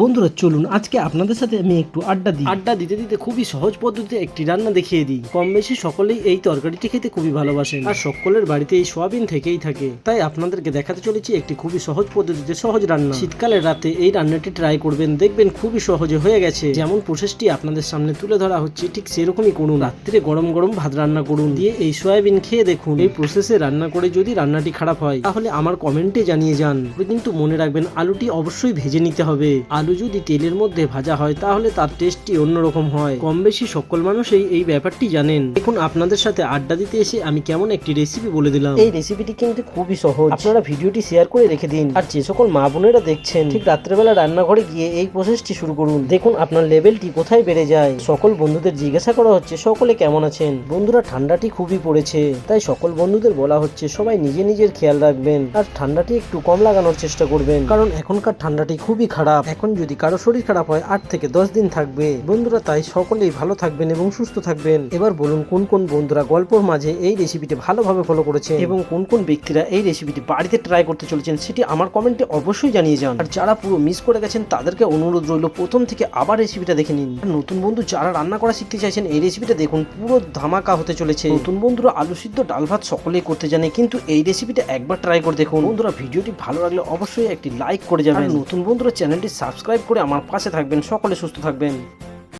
বন্ধুরা, চলুন, আজকে আপনাদের সাথে আমি একটু আড্ডা দিই। আড্ডা দিতে দিতে খুবই সহজ পদ্ধতিতে একটি রান্না দেখিয়ে দিই। কম বেশি সকলেই এই তরকারিটি খেতে খুবই ভালোবাসেন। আর সকলের বাড়িতে এই সোয়াবিন থেকেই থাকে। তাই আপনাদেরকে দেখাতে চলেছি একটি খুবই সহজ পদ্ধতিতে সহজ রান্না। শীতকালের রাতে এই রান্নাটি ট্রাই করবেন, দেখবেন খুবই সহজে হয়ে গেছে। যেমন প্রসেসটি আপনাদের সামনে তুলে ধরা হচ্ছে, ঠিক সেরকমই করুন। রাত্রে গরম গরম ভাত রান্না করুন। দিয়ে এই সয়াবিন খেয়ে দেখুন। এই প্রসেসে রান্না করে যদি রান্নাটি খারাপ হয়, তাহলে আমার কমেন্টে জানিয়ে যান। কিন্তু মনে রাখবেন, আলুটি অবশ্যই ভেজে নিতে হবে। আলু যদি তেলের মধ্যে ভাজা হয়, তাহলে তার টেস্টটি অন্যরকম হয়। কম বেশি সকল মানুষই এই ব্যাপারটি জানেন। দেখুন, আপনাদের সাথে আড্ডা দিতে এসে আমি কেমন একটি রেসিপি বলে দিলাম। এই রেসিপিটি কিন্তু খুবই সহজ। আপনারা ভিডিওটি শেয়ার করে রেখে দিন। আর যে সকল মা বোনেরা দেখছেন, ঠিক রাত্রেবেলা রান্নাঘরে গিয়ে এই প্রসেসটি শুরু করুন। দেখুন, আপনার লেভেলটি কোথায় বেড়ে যায়। সকল বন্ধুদের জিজ্ঞাসা করা হচ্ছে, সকলে কেমন আছেন? বন্ধুরা, ঠান্ডাটি খুবই পড়েছে। তাই সকল বন্ধুদের বলা হচ্ছে, সবাই নিজে নিজের খেয়াল রাখবেন। আর ঠান্ডাটি একটু কম লাগানোর চেষ্টা করবেন। কারণ এখনকার ঠান্ডাটি খুবই খারাপ। এখন যদি কারও শরীর খারাপ হয়, আট থেকে দশ দিন থাকবে। বন্ধুরা, তাই সকলেই ভালো থাকবেন এবং সুস্থ থাকবেন। এবার বলুন, কোন কোন বন্ধুরা গল্পর মাঝে এই রেসিপিটি ভালোভাবে ফলো করেছে? এবং কোন কোন ব্যক্তিরা এই রেসিপিটি বাড়িতে ট্রাই করতে চলেছেন, সেটি আমার কমেন্টে অবশ্যই জানিয়ে যান। আর যারা পুরো মিস করে গেছেন, তাদেরকে অনুরোধ রইল, প্রথম থেকে আবার রেসিপিটা দেখে নিন। আর নতুন বন্ধু যারা রান্না করা শিখতে চাইছেন, এই রেসিপিটা দেখুন, পুরো ধামাকা হতে চলেছে। নতুন বন্ধুরা আলু সিদ্ধ, ডাল ভাত সকলেই করতে জানে, কিন্তু এই রেসিপিটা একবার ট্রাই করে দেখুন। বন্ধুরা, ভিডিওটি ভালো লাগলে অবশ্যই একটি লাইক করে যাবেন। নতুন বন্ধুরা চ্যানেলটি সাবস্ক্রাইব করে আমার পাশে থাকবেন সকলে সুস্থ থাকবেন।